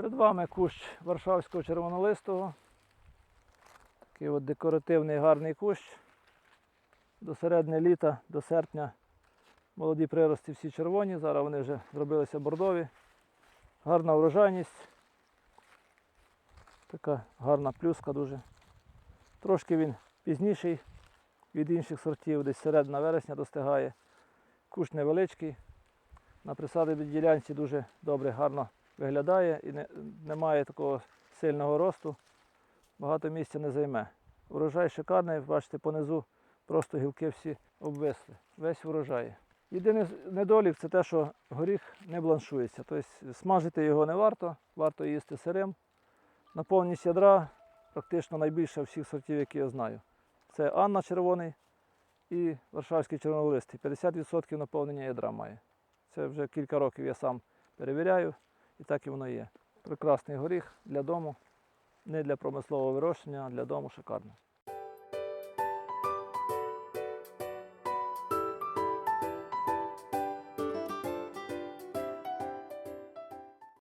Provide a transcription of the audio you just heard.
Перед вами кущ Варшавського червонолистого. Такий от декоративний гарний кущ. До середини літа, до серпня молоді прирости всі червоні, зараз вони вже зробилися бордові. Гарна врожайність. Така гарна плюска дуже. Трошки він пізніший від інших сортів, десь середина вересня достигає. Кущ невеличкий. На присадибній ділянці дуже добре, гарно виглядає і не, немає такого сильного росту. Багато місця не займе. Урожай шикарний, бачите, понизу просто гілки всі обвисли. Весь врожай. Єдиний недолік це те, що горіх не бланшується. Тобто смажити його не варто, варто їсти сирим. Наповненість ядра практично найбільша всіх сортів, які я знаю. Це Анна червоний і Варшавський червонолистий. 50% наповнення ядра має. Це вже кілька років я сам перевіряю, і так і воно є. Прекрасний горіх для дому, не для промислового вирощення, а для дому шикарно.